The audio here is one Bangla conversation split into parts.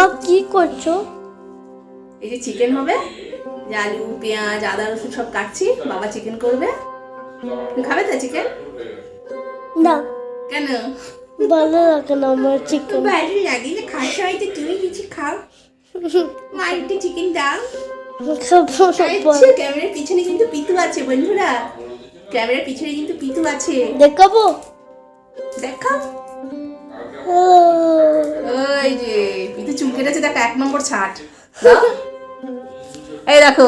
মা কি করছ? এই যে চিকেন হবে যে আলু পেঁয়াজ আদা রসুন সব কাটছি বাবা চিকেন করবে। তুমি খাবে তো চিকেন না। কেন? ভালো লাগে না আমার চিকেন ভালো লাগে যে খাওয়ার সময় তো তুমি কিছু খাও। মা একটু চিকেন দাও। ক্যামেরার পিছনে কিন্তু পিতু আছে বন্ধুরা। ক্যামেরার পিছনে কিন্তু পিতু আছে। দেখাবো? দেখো ও, ওই যে। কেটেছে দেখো এক নম্বর ছাট এই দেখো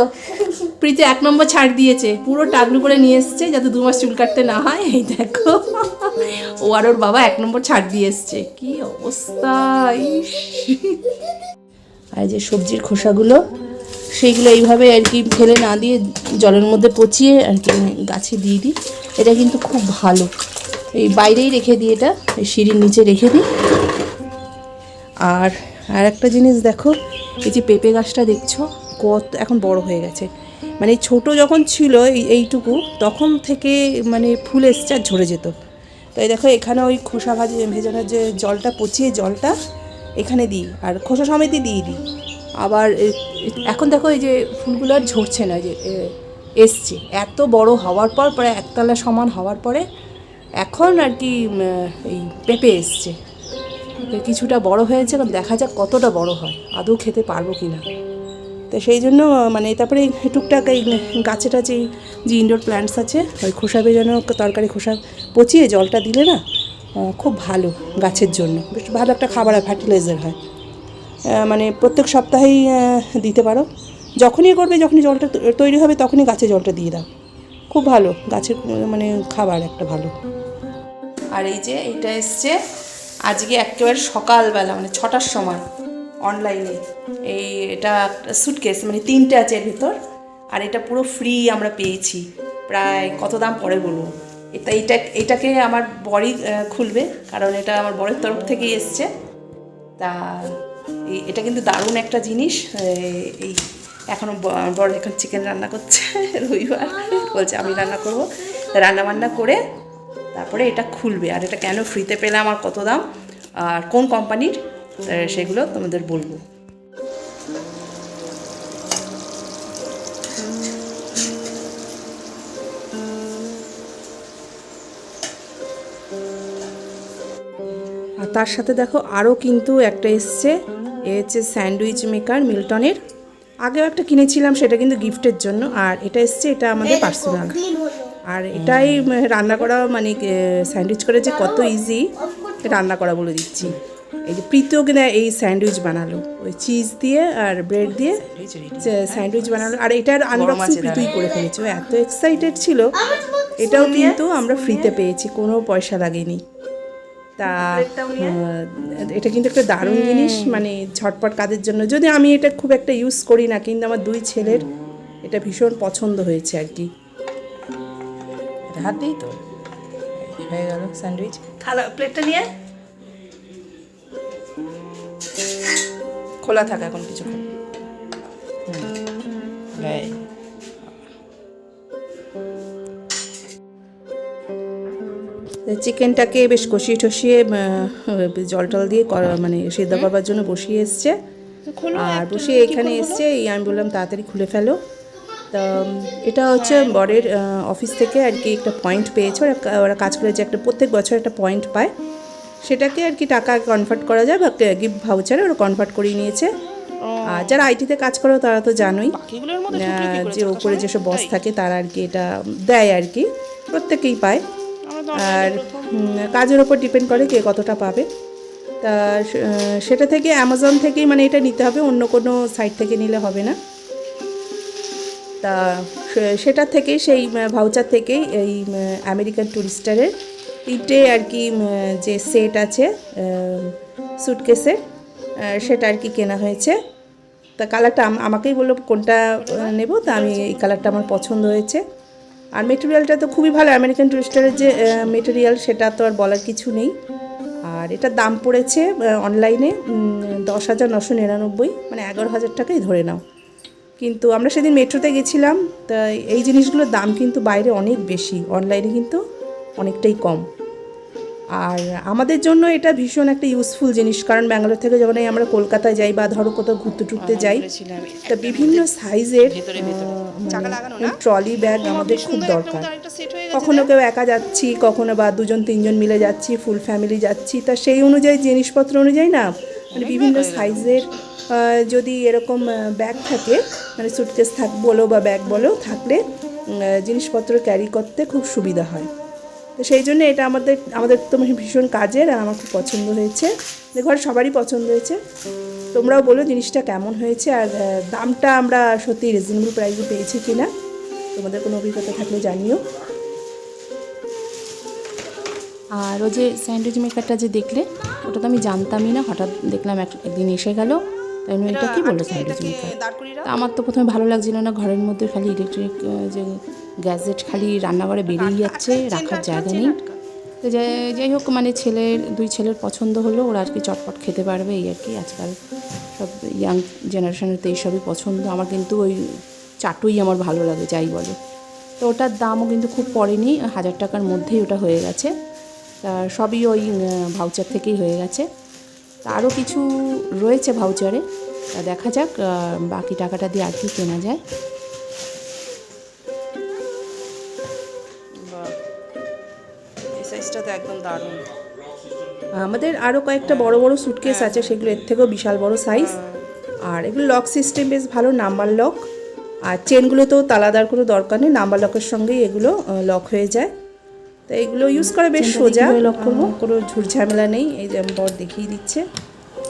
প্রীতি এক নম্বর ছাড় দিয়েছে। পুরো টাগলু করে নিয়ে এসছে যাতে দু মাস চুল কাটতে না হয়। এই দেখো ও আর ওর বাবা এক নম্বর ছাড় দিয়ে এসছে। কি অবস্থা আর এই যে সবজির খোসাগুলো সেইগুলো এইভাবে আর কি ফেলে না দিয়ে জলের মধ্যে পচিয়ে আর কি গাছে দিয়ে দিই। এটা কিন্তু খুব ভালো। এই বাইরেই রেখে দিই এটা এই সিঁড়ির নিচে রেখে দিই। আর আর একটা জিনিস দেখো, এই যে পেঁপে গাছটা দেখছ, কত এখন বড় হয়ে গেছে। মানে ছোট যখন ছিল এই, এইটুকু, তখন থেকে মানে ফুল এসছে আর ঝরে যেত। তাই দেখো, এখানে ওই খোসা ভাজি ভেজানোর যে জলটা, পচিয়ে জলটা এখানে দিই, আর খোসা সমেতই দিয়ে দিই। আবার এখন দেখো, এই যে ফুলগুলো আর ঝরছে না যে এসছে। এত বড় হওয়ার পর, প্রায় একতলা সমান হওয়ার পরে, এখন আর কি এই পেঁপে এসছে। কিছুটা বড় হয়েছে এখন দেখা যাক কতটা বড় হয়, আদৌ খেতে পারব কি না তো সেই জন্য মানে তারপরে এই টুকটাক এই গাছে টাছে যে ইনডোর প্ল্যান্টস আছে, ওই খোসা বেজানো তরকারি খোসা পচিয়ে জলটা দিলে না খুব ভালো গাছের জন্য। বেশ ভালো একটা খাবার হয় ফার্টিলাইজার হয়। মানে প্রত্যেক সপ্তাহেই দিতে পারো। যখনই করবে, যখনই জলটা তৈরি হবে, তখনই গাছে জলটা দিয়ে দাও। খুব ভালো, গাছের মানে খাবার একটা ভালো। আর এই যে, এটা এসছে আজকে একেবারে সকালবেলা মানে ছটার সময় অনলাইনে এই এটা সুটকেস মানে তিনটে আছে এর ভিতর আর এটা পুরো ফ্রি আমরা পেয়েছি। প্রায় কত দাম পরে বলব এটা এটা এটাকে আমার আহ, খুলবে কারণ এটা আমার বরের তরফ থেকেই এসছে। তা এটা কিন্তু দারুণ একটা জিনিস এই এখনও বড় এখন চিকেন রান্না করছে রবিবার। বলছে আমি রান্না করব। রান্না বান্না করে তারপরে এটা খুলবে আর এটা কেন ফ্রিতে পেলে আমার কত দাম? আর কোন কোম্পানির সেগুলো তোমাদের বলব। আর তার সাথে দেখো আরও কিন্তু একটা এসছে এ হচ্ছে স্যান্ডউইচ মেকার মিল্টনের। আগেও একটা কিনেছিলাম সেটা কিন্তু গিফটের জন্য আর এটা এসছে এটা আমাদের পার্সোনাল। আর এটাই রান্না করা মানে স্যান্ডউইচ করে যে কত ইজি রান্না করা বলে দিচ্ছি। এই যে প্রীতিও কিনা এই স্যান্ডউইচ বানালো। ওই চিজ দিয়ে আর ব্রেড দিয়ে স্যান্ডউইচ বানালো। আর এটার আনবক্সিং প্রীতিই করে ফেলেছে। ও এত এক্সাইটেড ছিল। এটাও কিন্তু আমরা ফ্রিতে পেয়েছি। কোনো পয়সা লাগেনি। তা এটা কিন্তু একটা দারুণ জিনিস। মানে ঝটপট কাজের জন্য। যদি আমি এটা খুব একটা ইউজ করি না কিন্তু আমার দুই ছেলের এটা ভীষণ পছন্দ হয়েছে আর কি। এটা হাত দিই তো? হয়ে গেল স্যান্ডউইচ। থালা প্লেটটা নিয়ে খোলা থাকা এখন কিছুক্ষণ। চিকেনটাকে বেশ কষিয়ে আহ, জল টল দিয়ে মানে সেদ্ধ করবার জন্য বসিয়ে এসছে। আর বসিয়ে এখানে এসছে এই আমি বললাম তাড়াতাড়ি খুলে ফেলো। তা এটা হচ্ছে বরের অফিস থেকে আর কি একটা পয়েন্ট পেয়েছে। ওরা ওরা কাজ করে যে একটা প্রত্যেক বছর একটা পয়েন্ট পায়। সেটাকে আর কি টাকা কনভার্ট করা যায় বা গিফট ভাউচারে ওরা কনভার্ট করিয়ে নিয়েছে। আর যারা আইটিতে কাজ করে তারা তো জানোই যে ওপরে যেসব বস থাকে তারা আর কি এটা দেয় আর কি প্রত্যেকেই পায়। আর কাজের ওপর ডিপেন্ড করে কে কতটা পাবে। তা সেটা থেকে অ্যামাজন থেকেই মানে এটা নিতে হবে অন্য কোনো সাইট থেকে নিলে হবে না। তা সেটা থেকেই, সেই ভাউচার থেকেই এই আমেরিকান টুরিস্টারের তিনটে আর কি যে সেট আছে সুটকেসের সেটা আর কি কেনা হয়েছে। তা কালারটা আমাকেই বলল কোনটা নেব, তা আমি এই কালারটা আমার পছন্দ হয়েছে। আর মেটেরিয়ালটা তো খুবই ভালো আমেরিকান টুরিস্টারের যে মেটেরিয়াল সেটা তো আর বলার কিছু নেই। আর এটার দাম পড়েছে অনলাইনে দশ হাজার নশো নিরানব্বই মানে এগারো হাজার টাকাই ধরে নাও। কিন্তু আমরা সেদিন মেট্রোতে গেছিলাম তা এই জিনিসগুলোর দাম কিন্তু বাইরে অনেক বেশি অনলাইনে কিন্তু অনেকটাই কম। আর আমাদের জন্য এটা ভীষণ একটা ইউজফুল জিনিস কারণ ব্যাঙ্গালোর থেকে যখন আমরা কলকাতায় যাই বা ধরো কোথাও ঘুরতে টুরতে যাই তা বিভিন্ন সাইজের ট্রলি ব্যাগ আমাদের খুব দরকার। কখনো কেউ একা যাচ্ছি কখনো বা দুজন তিনজন মিলে যাচ্ছি ফুল ফ্যামিলি যাচ্ছি তা সেই অনুযায়ী জিনিসপত্র অনুযায়ী না মানে বিভিন্ন সাইজের যদি এরকম ব্যাগ থাকে মানে সুটকেস থাক, বলো বা ব্যাগ বলো, থাকলে জিনিসপত্র ক্যারি করতে খুব সুবিধা হয়। তো সেই জন্য এটা আমাদের আমাদের তো ভীষণ কাজের, আর আমার খুব পছন্দ হয়েছে। ঘরে সবারই পছন্দ হয়েছে। তোমরাও বলো জিনিসটা কেমন হয়েছে, আর দামটা আমরা সত্যি রিজনেবল প্রাইসে পেয়েছি কিনা। তোমাদের কোনো অভিজ্ঞতা থাকলে জানিও। আর ওই যে স্যান্ডউইচ মেকারটা যে দেখলে ওটা তো আমি জানতামই না হঠাৎ দেখলাম এক একদিন এসে গেল। তাই এটা কী বলল স্যান্ডউইচ মেকার আমার তো প্রথমে ভালো লাগছিল না ঘরের মধ্যে খালি ইলেকট্রিক যে গ্যাজেট খালি রান্নাঘরে বেরিয়ে যাচ্ছে রাখার জায়গা নেই। তো যাই- যাই হোক মানে ছেলের দুই ছেলের পছন্দ হলো ওরা আর কি চটপট খেতে পারবে এই আর কি। আজকাল সব ইয়াং জেনারেশনের তো এইসবই পছন্দ। আমার কিন্তু ওই চাটুই আমার ভালো লাগে যাই বলে। তো ওটার দামও কিন্তু খুব পড়েনি হাজার টাকার মধ্যেই ওটা হয়ে গেছে। সবই ওই ভাউচার থেকেই হয়ে গেছে। আরও কিছু রয়েছে ভাউচারে তা দেখা যাক বাকি টাকাটা দিয়ে আর কি কেনা যায়। সাইজটা তো একদম দারুণ। আমাদের আরও কয়েকটা বড় বড় সুটকেস আছে সেগুলো এর থেকেও বিশাল বড় সাইজ আর এগুলো লক সিস্টেম বেশ ভালো নাম্বার লক আর চেনগুলো তো তালাদার কোনো দরকার নেই নাম্বার লকের সঙ্গেই এগুলো লক হয়ে যায়। তো এগুলো ইউজ করা বেশ সোজা। লক করব? কোনো ঝুট ঝামেলা নেই। এই যে বর দেখিয়ে দিচ্ছে।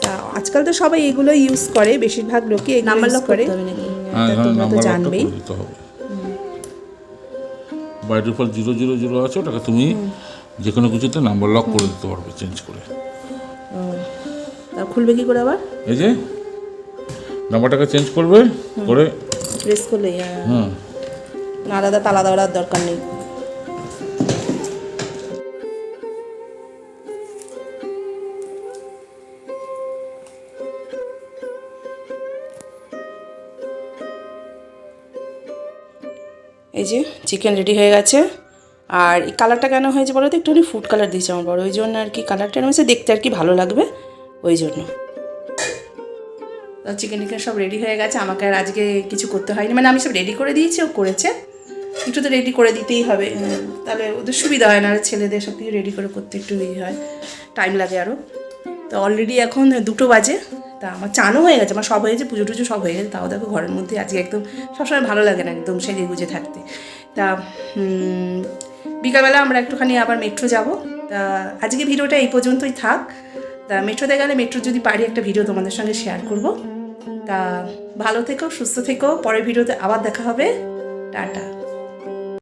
তা আজকাল তো সবাই এগুলো ইউজ করে বেশিরভাগ লোকই নাম্বার লক করে। হ্যাঁ তোমরা তো জানবেই। দিতে হবে। জিরো জিরো জিরো আছে ওটাকে তুমি যে কোনো কিছুতে নাম্বার লক করে দিতে পারবে চেঞ্জ করে। তা খুলবে কি করে আবার? এই যে নাম্বারটাকে চেঞ্জ করবে করে প্রেস করলে হুম। আলাদা তালা দেওয়ার দরকার নেই। এই যে চিকেন রেডি হয়ে গেছে। আর এই কালারটা কেন হয়েছে বলো তো? একটুখানি ফুড কালার দিয়েছে আমার বড়। ওই জন্য আর কি কালারটা হয়েছে দেখতে আর কি ভালো লাগবে ওই জন্য। চিকেন টিকেন সব রেডি হয়ে গেছে। আমাকে আর আজকে কিছু করতে হয়নি। মানে আমি সব রেডি করে দিয়েছি, ও করেছে। একটু তো রেডি করে দিতেই হবে। তাহলে ওদের সুবিধা হয় না। ছেলেদের সব কিছু রেডি করে করতে একটু ই হয়। টাইম লাগে আরও তো অলরেডি এখন দুটো বাজে। তা আমার চানও হয়ে গেছে, আমার সব হয়েছে পুজো টুজো সব হয়ে গেছে, তাও দেখো ঘরের মধ্যে আজকে একদম সবসময় ভালো লাগে না একদম সেজে গুজে থাকতে। তা বিকালবেলা আমরা একটুখানি আবার মেট্রো যাব। তা, আজকে ভিডিওটা এই পর্যন্তই থাক। তা মেট্রোতে গেলে মেট্রো যদি পারি একটা ভিডিও তোমাদের সঙ্গে শেয়ার করব। তা, ভালো থেকো, সুস্থ থেকো, পরের ভিডিওতে আবার দেখা হবে। টাটা।